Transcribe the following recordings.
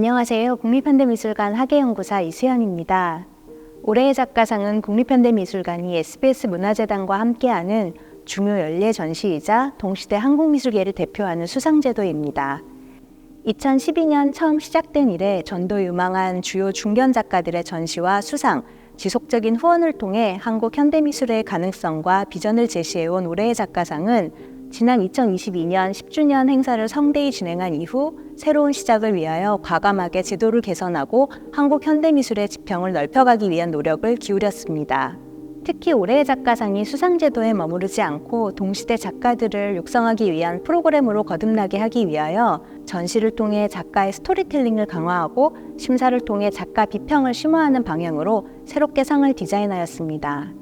안녕하세요. 국립현대미술관 학예연구사 이수연입니다. 올해의 작가상은 국립현대미술관이 SBS 문화재단과 함께하는 중요 연례 전시이자 동시대 한국미술계를 대표하는 수상제도입니다. 2012년 처음 시작된 이래 전도 유망한 주요 중견 작가들의 전시와 수상, 지속적인 후원을 통해 한국 현대미술의 가능성과 비전을 제시해온 올해의 작가상은 지난 2022년 10주년 행사를 성대히 진행한 이후 새로운 시작을 위하여 과감하게 제도를 개선하고 한국 현대미술의 지평을 넓혀가기 위한 노력을 기울였습니다. 특히 올해의 작가상이 수상제도에 머무르지 않고 동시대 작가들을 육성하기 위한 프로그램으로 거듭나게 하기 위하여 전시를 통해 작가의 스토리텔링을 강화하고 심사를 통해 작가 비평을 심화하는 방향으로 새롭게 상을 디자인하였습니다.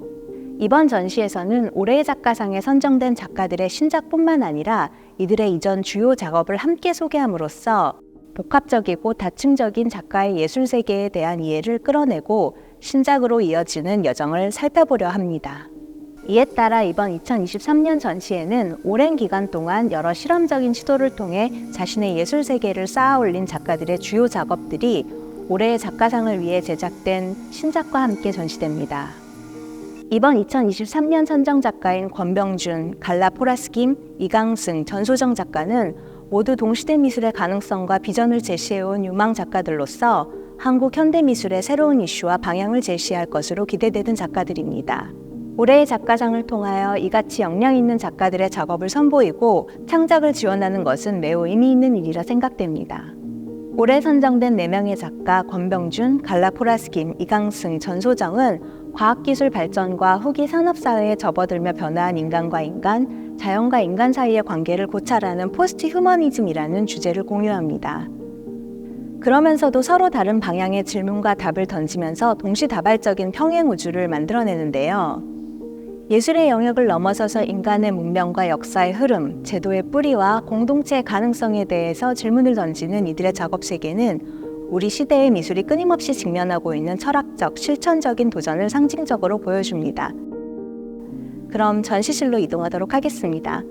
이번 전시에서는 올해의 작가상에 선정된 작가들의 신작뿐만 아니라 이들의 이전 주요 작업을 함께 소개함으로써 복합적이고 다층적인 작가의 예술 세계에 대한 이해를 끌어내고 신작으로 이어지는 여정을 살펴보려 합니다. 이에 따라 이번 2023년 전시에는 오랜 기간 동안 여러 실험적인 시도를 통해 자신의 예술 세계를 쌓아 올린 작가들의 주요 작업들이 올해의 작가상을 위해 제작된 신작과 함께 전시됩니다. 이번 2023년 선정 작가인 권병준, 갈라 포라스김, 이강승, 전소정 작가는 모두 동시대 미술의 가능성과 비전을 제시해온 유망 작가들로서 한국 현대 미술의 새로운 이슈와 방향을 제시할 것으로 기대되는 작가들입니다. 올해의 작가상을 통하여 이같이 역량 있는 작가들의 작업을 선보이고 창작을 지원하는 것은 매우 의미 있는 일이라 생각됩니다. 올해 선정된 4명의 작가 권병준, 갈라포라스김, 이강승, 전소정은 과학기술 발전과 후기 산업사회에 접어들며 변화한 인간과 인간, 자연과 인간 사이의 관계를 고찰하는 포스트 휴머니즘이라는 주제를 공유합니다. 그러면서도 서로 다른 방향의 질문과 답을 던지면서 동시다발적인 평행 우주를 만들어내는데요. 예술의 영역을 넘어서서 인간의 문명과 역사의 흐름, 제도의 뿌리와 공동체의 가능성에 대해서 질문을 던지는 이들의 작업 세계는 우리 시대의 미술이 끊임없이 직면하고 있는 철학적, 실천적인 도전을 상징적으로 보여줍니다. 그럼 전시실로 이동하도록 하겠습니다.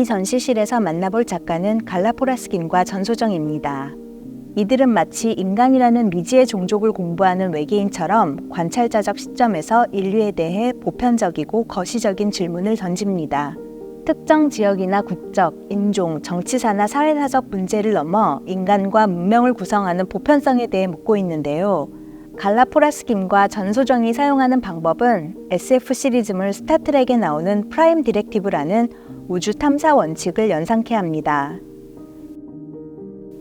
이 전시실에서 만나볼 작가는 갈라포라스김과 전소정입니다. 이들은 마치 인간이라는 미지의 종족을 공부하는 외계인처럼 관찰자적 시점에서 인류에 대해 보편적이고 거시적인 질문을 던집니다. 특정 지역이나 국적, 인종, 정치사나 사회사적 문제를 넘어 인간과 문명을 구성하는 보편성에 대해 묻고 있는데요. 갈라포라스김과 전소정이 사용하는 방법은 SF 시리즈물 스타트렉에 나오는 프라임 디렉티브라는 우주 탐사 원칙을 연상케 합니다.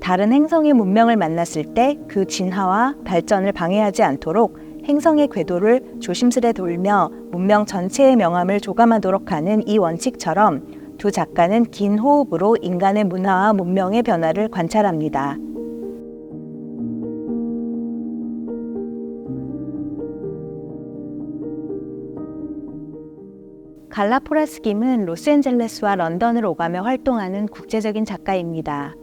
다른 행성의 문명을 만났을 때 그 진화와 발전을 방해하지 않도록 행성의 궤도를 조심스레 돌며 문명 전체의 명암을 조감하도록 하는 이 원칙처럼 두 작가는 긴 호흡으로 인간의 문화와 문명의 변화를 관찰합니다. 갈라포라스 김은 로스앤젤레스와 런던을 오가며 활동하는 국제적인 작가입니다.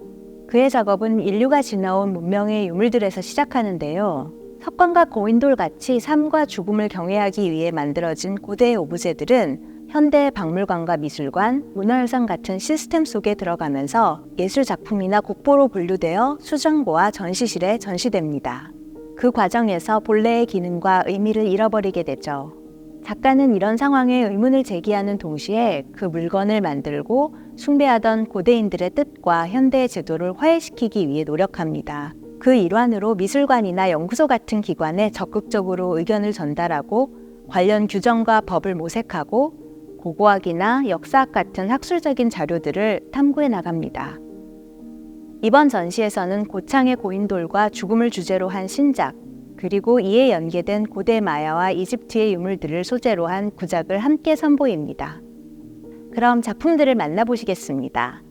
그의 작업은 인류가 지나온 문명의 유물들에서 시작하는데요. 석관과 고인돌 같이 삶과 죽음을 경외하기 위해 만들어진 고대의 오브제들은 현대 박물관과 미술관, 문화유산 같은 시스템 속에 들어가면서 예술 작품이나 국보로 분류되어 수정고와 전시실에 전시됩니다. 그 과정에서 본래의 기능과 의미를 잃어버리게 되죠. 작가는 이런 상황에 의문을 제기하는 동시에 그 물건을 만들고 숭배하던 고대인들의 뜻과 현대의 제도를 화해시키기 위해 노력합니다. 그 일환으로 미술관이나 연구소 같은 기관에 적극적으로 의견을 전달하고 관련 규정과 법을 모색하고 고고학이나 역사학 같은 학술적인 자료들을 탐구해 나갑니다. 이번 전시에서는 고창의 고인돌과 죽음을 주제로 한 신작, 그리고 이에 연계된 고대 마야와 이집트의 유물들을 소재로 한 구작을 함께 선보입니다. 그럼 작품들을 만나보시겠습니다.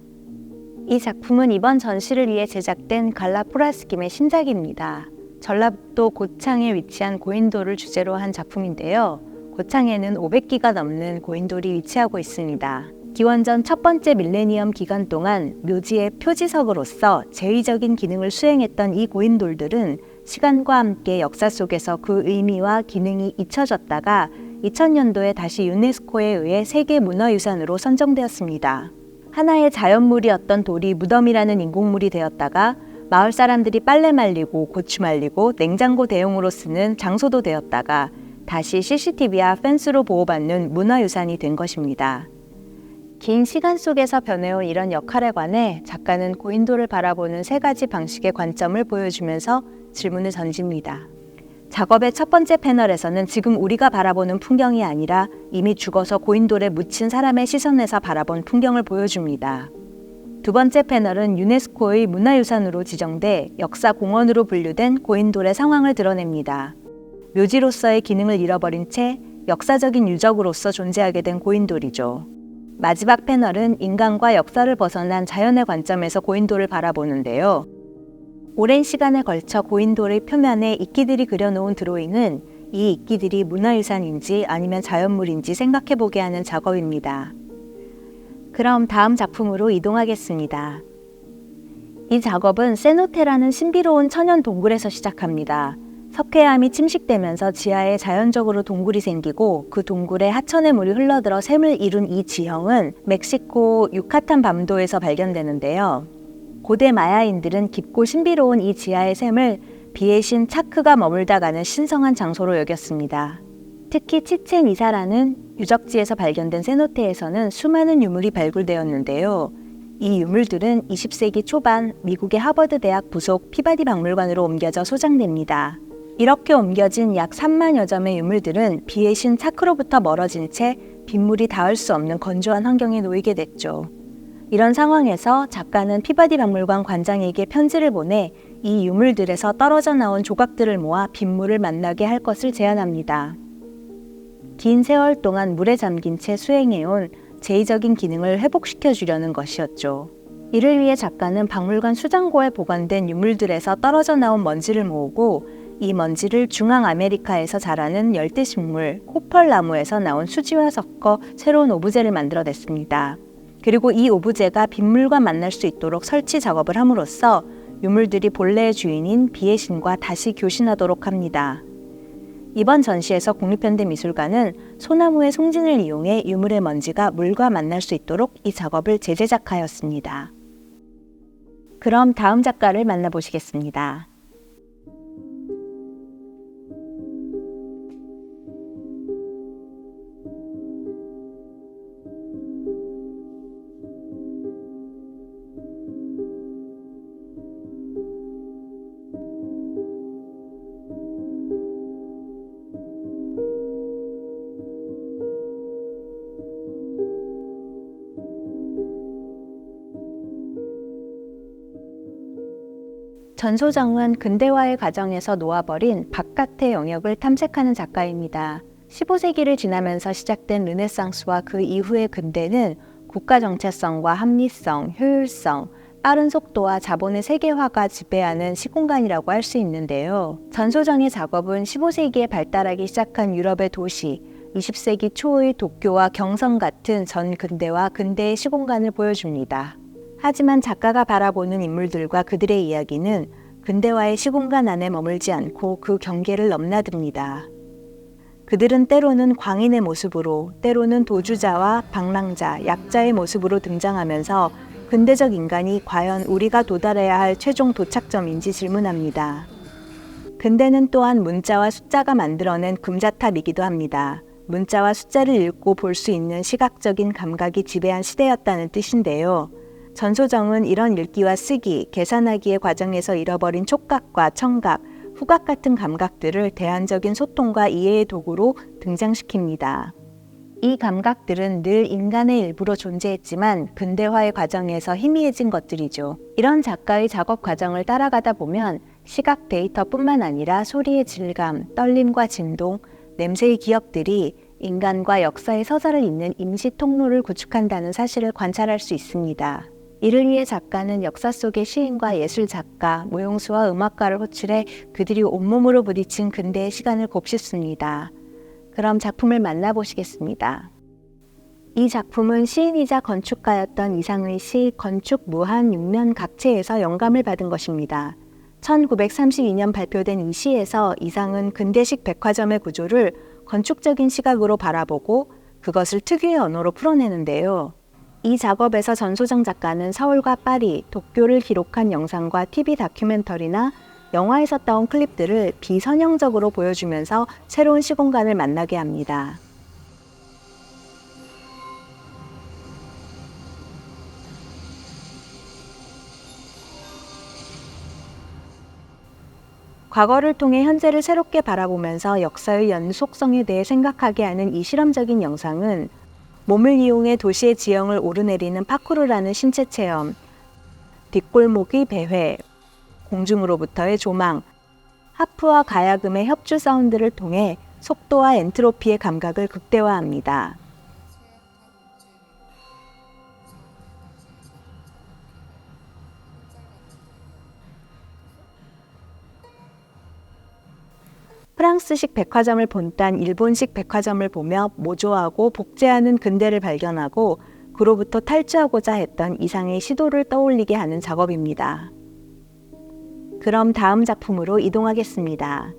이 작품은 이번 전시를 위해 제작된 갈라포라스김의 신작입니다. 전라북도 고창에 위치한 고인돌을 주제로 한 작품인데요. 고창에는 500기가 넘는 고인돌이 위치하고 있습니다. 기원전 첫 번째 밀레니엄 기간 동안 묘지의 표지석으로서 제의적인 기능을 수행했던 이 고인돌들은 시간과 함께 역사 속에서 그 의미와 기능이 잊혀졌다가 2000년도에 다시 유네스코에 의해 세계 문화유산으로 선정되었습니다. 하나의 자연물이었던 돌이 무덤이라는 인공물이 되었다가 마을 사람들이 빨래 말리고 고추 말리고 냉장고 대용으로 쓰는 장소도 되었다가 다시 CCTV와 펜스로 보호받는 문화유산이 된 것입니다. 긴 시간 속에서 변해온 이런 역할에 관해 작가는 고인돌을 바라보는 세 가지 방식의 관점을 보여주면서 질문을 던집니다. 작업의 첫 번째 패널에서는 지금 우리가 바라보는 풍경이 아니라 이미 죽어서 고인돌에 묻힌 사람의 시선에서 바라본 풍경을 보여줍니다. 두 번째 패널은 유네스코의 문화유산으로 지정돼 역사 공원으로 분류된 고인돌의 상황을 드러냅니다. 묘지로서의 기능을 잃어버린 채 역사적인 유적으로서 존재하게 된 고인돌이죠. 마지막 패널은 인간과 역사를 벗어난 자연의 관점에서 고인돌을 바라보는데요. 오랜 시간에 걸쳐 고인돌의 표면에 이끼들이 그려놓은 드로잉은 이 이끼들이 문화유산인지 아니면 자연물인지 생각해보게 하는 작업입니다. 그럼 다음 작품으로 이동하겠습니다. 이 작업은 세노테라는 신비로운 천연 동굴에서 시작합니다. 석회암이 침식되면서 지하에 자연적으로 동굴이 생기고 그 동굴에 하천의 물이 흘러들어 샘을 이룬 이 지형은 멕시코 유카탄 밤도에서 발견되는데요. 고대 마야인들은 깊고 신비로운 이 지하의 샘을 비의 신 차크가 머물다 가는 신성한 장소로 여겼습니다. 특히 치첸 이사라는 유적지에서 발견된 세노테에서는 수많은 유물이 발굴되었는데요. 이 유물들은 20세기 초반 미국의 하버드 대학 부속 피바디 박물관으로 옮겨져 소장됩니다. 이렇게 옮겨진 약 3만여 점의 유물들은 비의 신 차크로부터 멀어진 채 빗물이 닿을 수 없는 건조한 환경에 놓이게 됐죠. 이런 상황에서 작가는 피바디 박물관 관장에게 편지를 보내 이 유물들에서 떨어져 나온 조각들을 모아 빗물을 만나게 할 것을 제안합니다. 긴 세월 동안 물에 잠긴 채 수행해온 제의적인 기능을 회복시켜 주려는 것이었죠. 이를 위해 작가는 박물관 수장고에 보관된 유물들에서 떨어져 나온 먼지를 모으고 이 먼지를 중앙 아메리카에서 자라는 열대 식물 코펄나무에서 나온 수지와 섞어 새로운 오브제를 만들어냈습니다. 그리고 이 오브제가 빗물과 만날 수 있도록 설치 작업을 함으로써 유물들이 본래의 주인인 비의 신과 다시 교신하도록 합니다. 이번 전시에서 국립현대미술관은 소나무의 송진을 이용해 유물의 먼지가 물과 만날 수 있도록 이 작업을 재제작하였습니다. 그럼 다음 작가를 만나보시겠습니다. 전소정은 근대화의 과정에서 놓아버린 바깥의 영역을 탐색하는 작가입니다. 15세기를 지나면서 시작된 르네상스와 그 이후의 근대는 국가 정체성과 합리성, 효율성, 빠른 속도와 자본의 세계화가 지배하는 시공간이라고 할 수 있는데요. 전소정의 작업은 15세기에 발달하기 시작한 유럽의 도시, 20세기 초의 도쿄와 경성 같은 전 근대와 근대의 시공간을 보여줍니다. 하지만 작가가 바라보는 인물들과 그들의 이야기는 근대화의 시공간 안에 머물지 않고 그 경계를 넘나듭니다. 그들은 때로는 광인의 모습으로, 때로는 도주자와 방랑자, 약자의 모습으로 등장하면서 근대적 인간이 과연 우리가 도달해야 할 최종 도착점인지 질문합니다. 근대는 또한 문자와 숫자가 만들어낸 금자탑이기도 합니다. 문자와 숫자를 읽고 볼 수 있는 시각적인 감각이 지배한 시대였다는 뜻인데요. 전 소정은 이런 읽기와 쓰기, 계산하기의 과정에서 잃어버린 촉각과 청각, 후각 같은 감각들을 대안적인 소통과 이해의 도구로 등장시킵니다. 이 감각들은 늘 인간의 일부로 존재했지만 근대화의 과정에서 희미해진 것들이죠. 이런 작가의 작업 과정을 따라가다 보면 시각 데이터뿐만 아니라 소리의 질감, 떨림과 진동, 냄새의 기억들이 인간과 역사의 서사를 잇는 임시 통로를 구축한다는 사실을 관찰할 수 있습니다. 이를 위해 작가는 역사 속의 시인과 예술 작가, 무용수와 음악가를 호출해 그들이 온몸으로 부딪힌 근대의 시간을 곱씹습니다. 그럼 작품을 만나보시겠습니다. 이 작품은 시인이자 건축가였던 이상의 시 건축 무한 6면 각체에서 영감을 받은 것입니다. 1932년 발표된 이 시에서 이상은 근대식 백화점의 구조를 건축적인 시각으로 바라보고 그것을 특유의 언어로 풀어내는데요. 이 작업에서 전소정 작가는 서울과 파리, 도쿄를 기록한 영상과 TV 다큐멘터리나 영화에서 따온 클립들을 비선형적으로 보여주면서 새로운 시공간을 만나게 합니다. 과거를 통해 현재를 새롭게 바라보면서 역사의 연속성에 대해 생각하게 하는 이 실험적인 영상은 몸을 이용해 도시의 지형을 오르내리는 파쿠르라는 신체 체험, 뒷골목의 배회, 공중으로부터의 조망, 하프와 가야금의 협주 사운드를 통해 속도와 엔트로피의 감각을 극대화합니다. 프랑스식 백화점을 본딴 일본식 백화점을 보며 모조하고 복제하는 근대를 발견하고 그로부터 탈주하고자 했던 이상의 시도를 떠올리게 하는 작업입니다. 그럼 다음 작품으로 이동하겠습니다.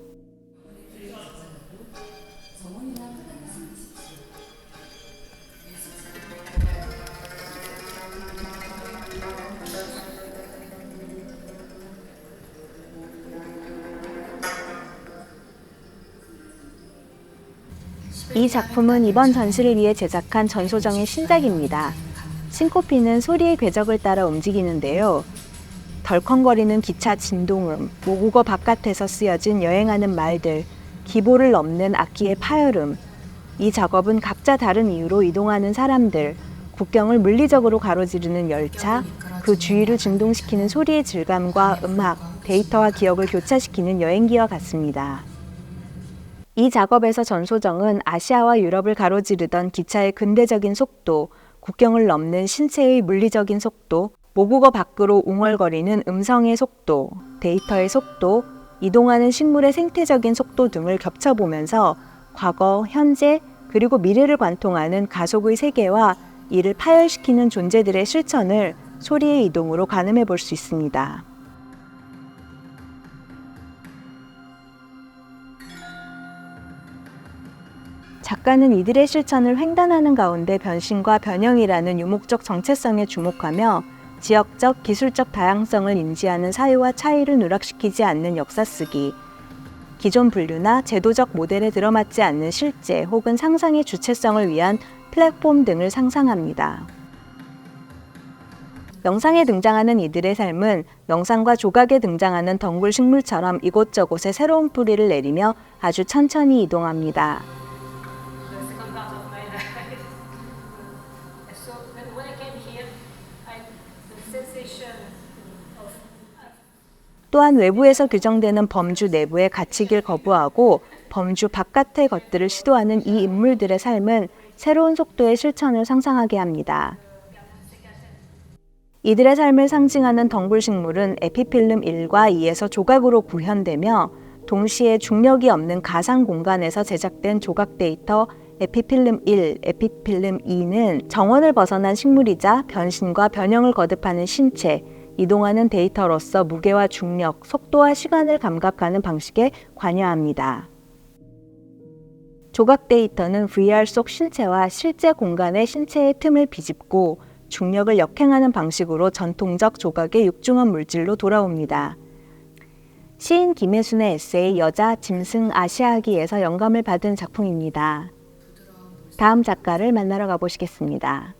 이 작품은 이번 전시를 위해 제작한 전소정의 신작입니다. 신코피는 소리의 궤적을 따라 움직이는데요. 덜컹거리는 기차 진동음, 모국어 바깥에서 쓰여진 여행하는 말들, 기보를 넘는 악기의 파열음. 이 작업은 각자 다른 이유로 이동하는 사람들, 국경을 물리적으로 가로지르는 열차, 그 주위를 진동시키는 소리의 질감과 음악, 데이터와 기억을 교차시키는 여행기와 같습니다. 이 작업에서 전소정은 아시아와 유럽을 가로지르던 기차의 근대적인 속도, 국경을 넘는 신체의 물리적인 속도, 모국어 밖으로 웅얼거리는 음성의 속도, 데이터의 속도, 이동하는 식물의 생태적인 속도 등을 겹쳐보면서 과거, 현재, 그리고 미래를 관통하는 가속의 세계와 이를 파열시키는 존재들의 실천을 소리의 이동으로 가늠해 볼 수 있습니다. 작가는 이들의 실천을 횡단하는 가운데 변신과 변형이라는 유목적 정체성에 주목하며 지역적, 기술적 다양성을 인지하는 사유와 차이를 누락시키지 않는 역사 쓰기, 기존 분류나 제도적 모델에 들어맞지 않는 실제 혹은 상상의 주체성을 위한 플랫폼 등을 상상합니다. 영상에 등장하는 이들의 삶은 영상과 조각에 등장하는 덩굴 식물처럼 이곳저곳에 새로운 뿌리를 내리며 아주 천천히 이동합니다. 또한 외부에서 규정되는 범주 내부에 갇히길 거부하고 범주 바깥의 것들을 시도하는 이 인물들의 삶은 새로운 속도의 실천을 상상하게 합니다. 이들의 삶을 상징하는 덩굴식물은 에피필름 1과 2에서 조각으로 구현되며 동시에 중력이 없는 가상 공간에서 제작된 조각 데이터 에피필름 1, 에피필름 2는 정원을 벗어난 식물이자 변신과 변형을 거듭하는 신체, 이동하는 데이터로서 무게와 중력, 속도와 시간을 감각하는 방식에 관여합니다. 조각 데이터는 VR 속 신체와 실제 공간의 신체의 틈을 비집고 중력을 역행하는 방식으로 전통적 조각의 육중한 물질로 돌아옵니다. 시인 김혜순의 에세이 여자 짐승 아시아기에서 영감을 받은 작품입니다. 다음 작가를 만나러 가보시겠습니다.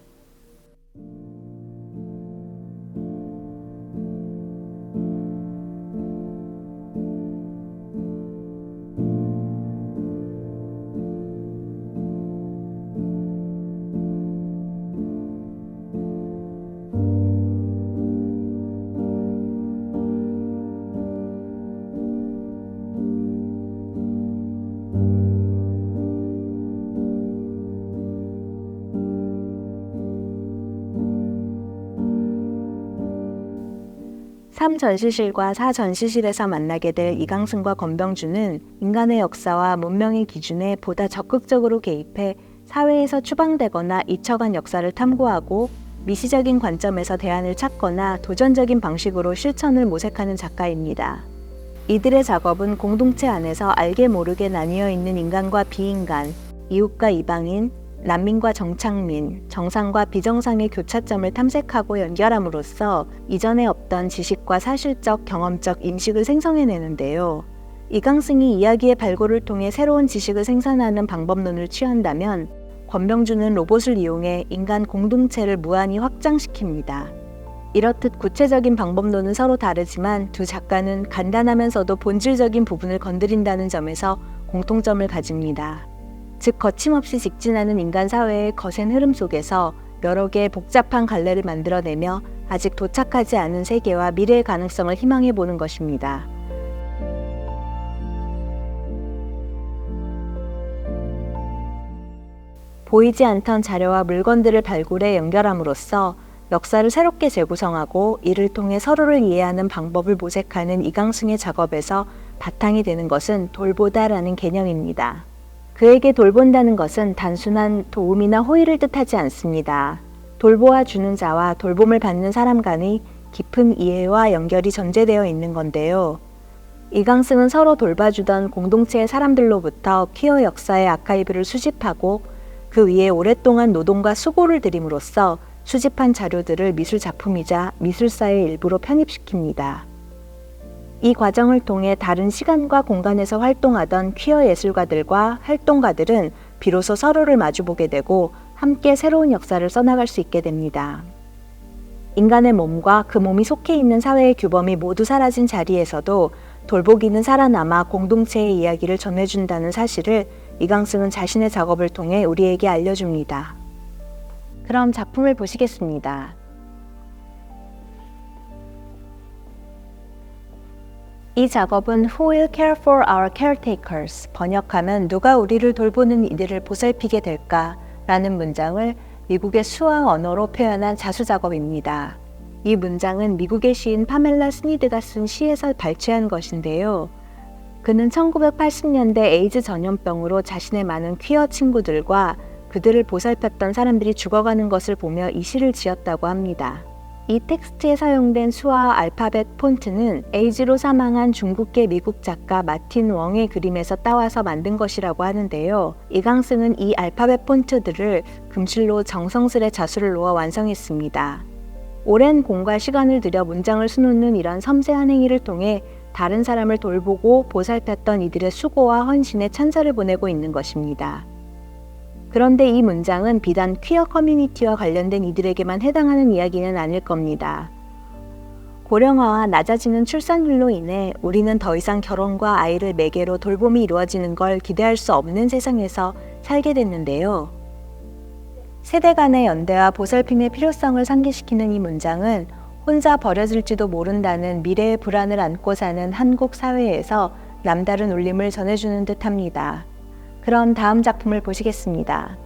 3전시실과 4전시실에서 만나게 될 이강승과 권병주는 인간의 역사와 문명의 기준에 보다 적극적으로 개입해 사회에서 추방되거나 잊혀간 역사를 탐구하고 미시적인 관점에서 대안을 찾거나 도전적인 방식으로 실천을 모색하는 작가입니다. 이들의 작업은 공동체 안에서 알게 모르게 나뉘어 있는 인간과 비인간, 이웃과 이방인, 난민과 정착민, 정상과 비정상의 교차점을 탐색하고 연결함으로써 이전에 없던 지식과 사실적, 경험적 인식을 생성해내는데요. 이강승이 이야기의 발굴을 통해 새로운 지식을 생산하는 방법론을 취한다면 권병주는 로봇을 이용해 인간 공동체를 무한히 확장시킵니다. 이렇듯 구체적인 방법론은 서로 다르지만 두 작가는 간단하면서도 본질적인 부분을 건드린다는 점에서 공통점을 가집니다. 즉 거침없이 직진하는 인간 사회의 거센 흐름 속에서 여러 개의 복잡한 갈래를 만들어내며 아직 도착하지 않은 세계와 미래의 가능성을 희망해 보는 것입니다. 보이지 않던 자료와 물건들을 발굴해 연결함으로써 역사를 새롭게 재구성하고 이를 통해 서로를 이해하는 방법을 모색하는 이강승의 작업에서 바탕이 되는 것은 돌보다라는 개념입니다. 그에게 돌본다는 것은 단순한 도움이나 호의를 뜻하지 않습니다. 돌보아 주는 자와 돌봄을 받는 사람 간의 깊은 이해와 연결이 전제되어 있는 건데요. 이강승은 서로 돌봐주던 공동체의 사람들로부터 퀴어 역사의 아카이브를 수집하고 그 위에 오랫동안 노동과 수고를 들임으로써 수집한 자료들을 미술 작품이자 미술사의 일부로 편입시킵니다. 이 과정을 통해 다른 시간과 공간에서 활동하던 퀴어 예술가들과 활동가들은 비로소 서로를 마주보게 되고 함께 새로운 역사를 써나갈 수 있게 됩니다. 인간의 몸과 그 몸이 속해 있는 사회의 규범이 모두 사라진 자리에서도 돌보기는 살아남아 공동체의 이야기를 전해준다는 사실을 이강승은 자신의 작업을 통해 우리에게 알려줍니다. 그럼 작품을 보시겠습니다. 이 작업은 Who will care for our caretakers? 번역하면 누가 우리를 돌보는 이들을 보살피게 될까? 라는 문장을 미국의 수학 언어로 표현한 자수 작업입니다. 이 문장은 미국의 시인 파멜라 스니드가 쓴 시에서 발췌한 것인데요. 그는 1980년대 에이즈 전염병으로 자신의 많은 퀴어 친구들과 그들을 보살폈던 사람들이 죽어가는 것을 보며 이 시를 지었다고 합니다. 이 텍스트에 사용된 수화 알파벳 폰트는 에이즈로 사망한 중국계 미국 작가 마틴 웡의 그림에서 따와서 만든 것이라고 하는데요. 이강승은 이 알파벳 폰트들을 금실로 정성스레 자수를 놓아 완성했습니다. 오랜 공과 시간을 들여 문장을 수놓는 이런 섬세한 행위를 통해 다른 사람을 돌보고 보살폈던 이들의 수고와 헌신에 찬사를 보내고 있는 것입니다. 그런데 이 문장은 비단 퀴어 커뮤니티와 관련된 이들에게만 해당하는 이야기는 아닐 겁니다. 고령화와 낮아지는 출산율로 인해 우리는 더 이상 결혼과 아이를 매개로 돌봄이 이루어지는 걸 기대할 수 없는 세상에서 살게 됐는데요. 세대 간의 연대와 보살핌의 필요성을 상기시키는 이 문장은 혼자 버려질지도 모른다는 미래의 불안을 안고 사는 한국 사회에서 남다른 울림을 전해주는 듯 합니다. 그럼 다음 작품을 보시겠습니다.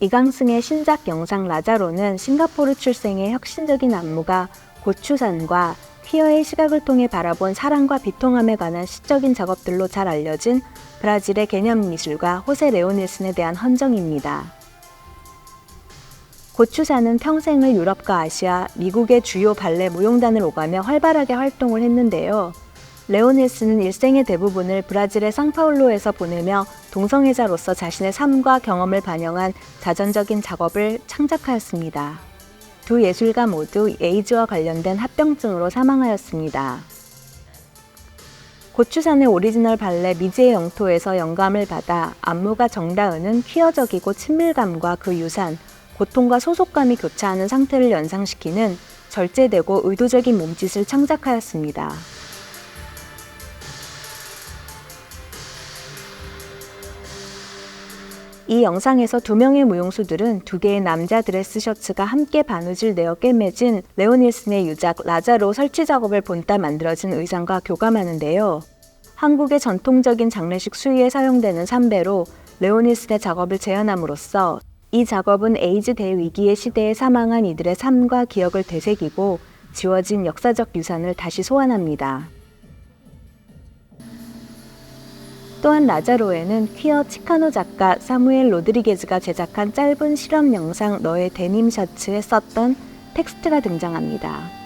이강승의 신작 영상 라자로는 싱가포르 출생의 혁신적인 안무가 고추산과 퀴어의 시각을 통해 바라본 사랑과 비통함에 관한 시적인 작업들로 잘 알려진 브라질의 개념 미술가 호세 레오닐슨에 대한 헌정입니다. 고추산은 평생을 유럽과 아시아, 미국의 주요 발레 무용단을 오가며 활발하게 활동을 했는데요. 레오닐스는 일생의 대부분을 브라질의 상파울로에서 보내며 동성애자로서 자신의 삶과 경험을 반영한 자전적인 작업을 창작하였습니다. 두 예술가 모두 에이즈와 관련된 합병증으로 사망하였습니다. 고추산의 오리지널 발레 미지의 영토에서 영감을 받아 안무가 정다은은 퀴어적이고 친밀감과 그 유산, 고통과 소속감이 교차하는 상태를 연상시키는 절제되고 의도적인 몸짓을 창작하였습니다. 이 영상에서 두 명의 무용수들은 두 개의 남자 드레스 셔츠가 함께 바느질 내어 꿰매진 레오닐슨의 유작 라자로 설치 작업을 본따 만들어진 의상과 교감하는데요. 한국의 전통적인 장례식 수위에 사용되는 삼배로 레오닐슨의 작업을 재현함으로써 이 작업은 에이즈 대위기의 시대에 사망한 이들의 삶과 기억을 되새기고 지워진 역사적 유산을 다시 소환합니다. 또한 라자로에는 퀴어 치카노 작가 사무엘 로드리게즈가 제작한 짧은 실험 영상 너의 데님 셔츠에 썼던 텍스트가 등장합니다.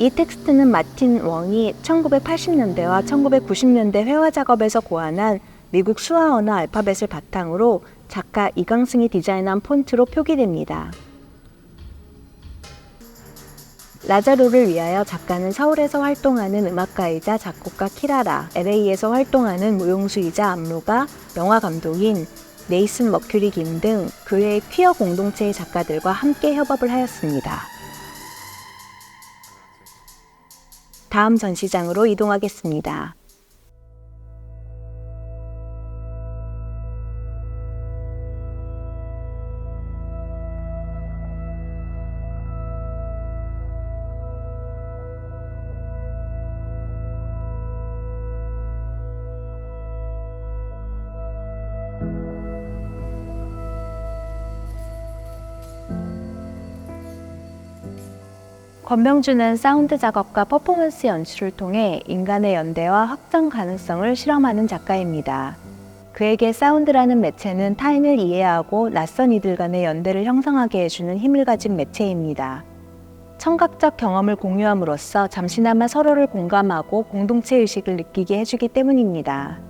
이 텍스트는 마틴 웡이 1980년대와 1990년대 회화 작업에서 고안한 미국 수화 언어 알파벳을 바탕으로 작가 이강승이 디자인한 폰트로 표기됩니다. 라자로를 위하여 작가는 서울에서 활동하는 음악가이자 작곡가 키라라, LA에서 활동하는 무용수이자 안무가, 영화 감독인 네이슨 머큐리 김 등 그의 퀴어 공동체의 작가들과 함께 협업을 하였습니다. 다음 전시장으로 이동하겠습니다. 권병준은 사운드 작업과 퍼포먼스 연출을 통해 인간의 연대와 확장 가능성을 실험하는 작가입니다. 그에게 사운드라는 매체는 타인을 이해하고 낯선 이들 간의 연대를 형성하게 해주는 힘을 가진 매체입니다. 청각적 경험을 공유함으로써 잠시나마 서로를 공감하고 공동체 의식을 느끼게 해주기 때문입니다.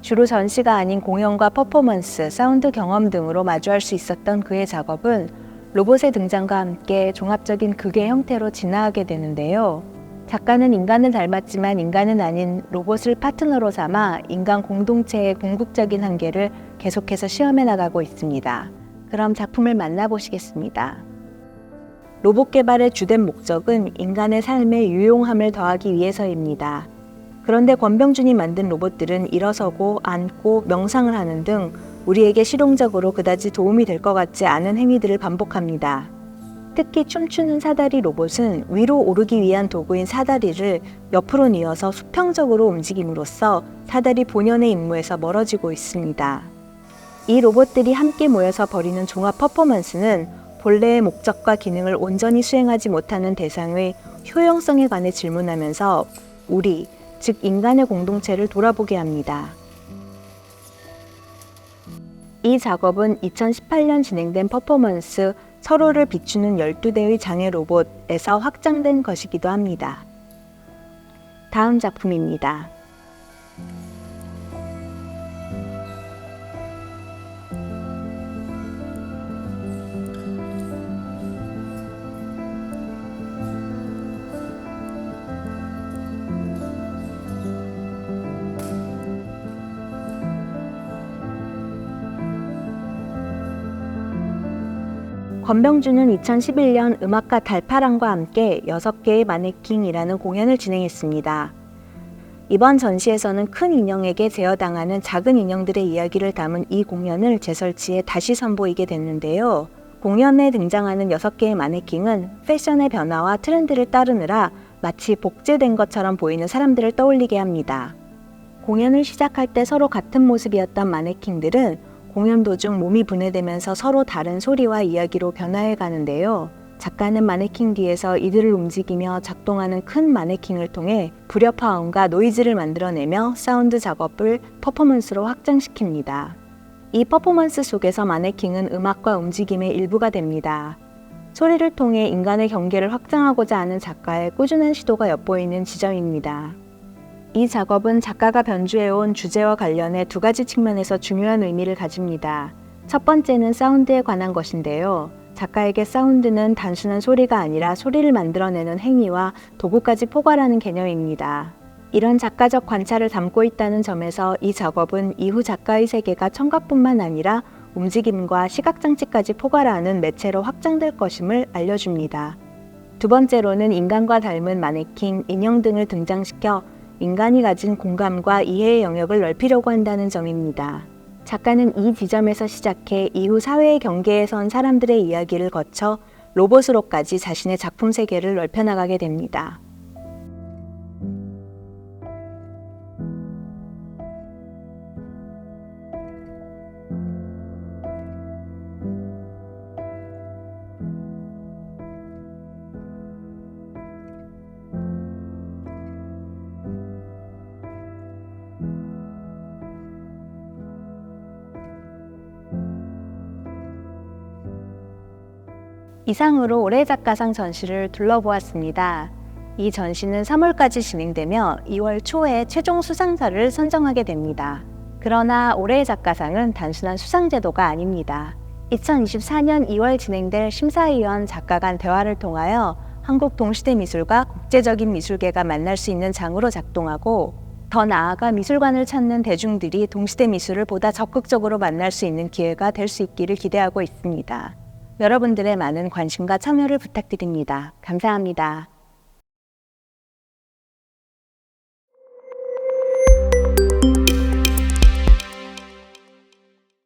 주로 전시가 아닌 공연과 퍼포먼스, 사운드 경험 등으로 마주할 수 있었던 그의 작업은 로봇의 등장과 함께 종합적인 극의 형태로 진화하게 되는데요. 작가는 인간을 닮았지만 인간은 아닌 로봇을 파트너로 삼아 인간 공동체의 궁극적인 한계를 계속해서 시험해 나가고 있습니다. 그럼 작품을 만나보시겠습니다. 로봇 개발의 주된 목적은 인간의 삶에 유용함을 더하기 위해서입니다. 그런데 권병준이 만든 로봇들은 일어서고 앉고 명상을 하는 등 우리에게 실용적으로 그다지 도움이 될 것 같지 않은 행위들을 반복합니다. 특히 춤추는 사다리 로봇은 위로 오르기 위한 도구인 사다리를 옆으로 뉘어서 수평적으로 움직임으로써 사다리 본연의 임무에서 멀어지고 있습니다. 이 로봇들이 함께 모여서 벌이는 종합 퍼포먼스는 본래의 목적과 기능을 온전히 수행하지 못하는 대상의 효용성에 관해 질문하면서 우리, 즉 인간의 공동체를 돌아보게 합니다. 이 작업은 2018년 진행된 퍼포먼스 서로를 비추는 12대의 장애 로봇에서 확장된 것이기도 합니다. 다음 작품입니다. 권병준은 2011년 음악가 달파랑과 함께 6개의 마네킹이라는 공연을 진행했습니다. 이번 전시에서는 큰 인형에게 제어당하는 작은 인형들의 이야기를 담은 이 공연을 재설치해 다시 선보이게 됐는데요. 공연에 등장하는 6개의 마네킹은 패션의 변화와 트렌드를 따르느라 마치 복제된 것처럼 보이는 사람들을 떠올리게 합니다. 공연을 시작할 때 서로 같은 모습이었던 마네킹들은 공연 도중 몸이 분해되면서 서로 다른 소리와 이야기로 변화해 가는데요. 작가는 마네킹 뒤에서 이들을 움직이며 작동하는 큰 마네킹을 통해 불협화음과 노이즈를 만들어내며 사운드 작업을 퍼포먼스로 확장시킵니다. 이 퍼포먼스 속에서 마네킹은 음악과 움직임의 일부가 됩니다. 소리를 통해 인간의 경계를 확장하고자 하는 작가의 꾸준한 시도가 엿보이는 지점입니다. 이 작업은 작가가 변주해온 주제와 관련해 두 가지 측면에서 중요한 의미를 가집니다. 첫 번째는 사운드에 관한 것인데요. 작가에게 사운드는 단순한 소리가 아니라 소리를 만들어내는 행위와 도구까지 포괄하는 개념입니다. 이런 작가적 관찰을 담고 있다는 점에서 이 작업은 이후 작가의 세계가 청각뿐만 아니라 움직임과 시각장치까지 포괄하는 매체로 확장될 것임을 알려줍니다. 두 번째로는 인간과 닮은 마네킹, 인형 등을 등장시켜 인간이 가진 공감과 이해의 영역을 넓히려고 한다는 점입니다. 작가는 이 지점에서 시작해 이후 사회의 경계에 선 사람들의 이야기를 거쳐 로봇으로까지 자신의 작품 세계를 넓혀나가게 됩니다. 이상으로 올해 작가상 전시를 둘러보았습니다. 이 전시는 3월까지 진행되며 2월 초에 최종 수상자를 선정하게 됩니다. 그러나 올해의 작가상은 단순한 수상 제도가 아닙니다. 2024년 2월 진행될 심사위원 작가 간 대화를 통하여 한국 동시대 미술과 국제적인 미술계가 만날 수 있는 장으로 작동하고 더 나아가 미술관을 찾는 대중들이 동시대 미술을 보다 적극적으로 만날 수 있는 기회가 될 수 있기를 기대하고 있습니다. 여러분들의 많은 관심과 참여를 부탁드립니다. 감사합니다.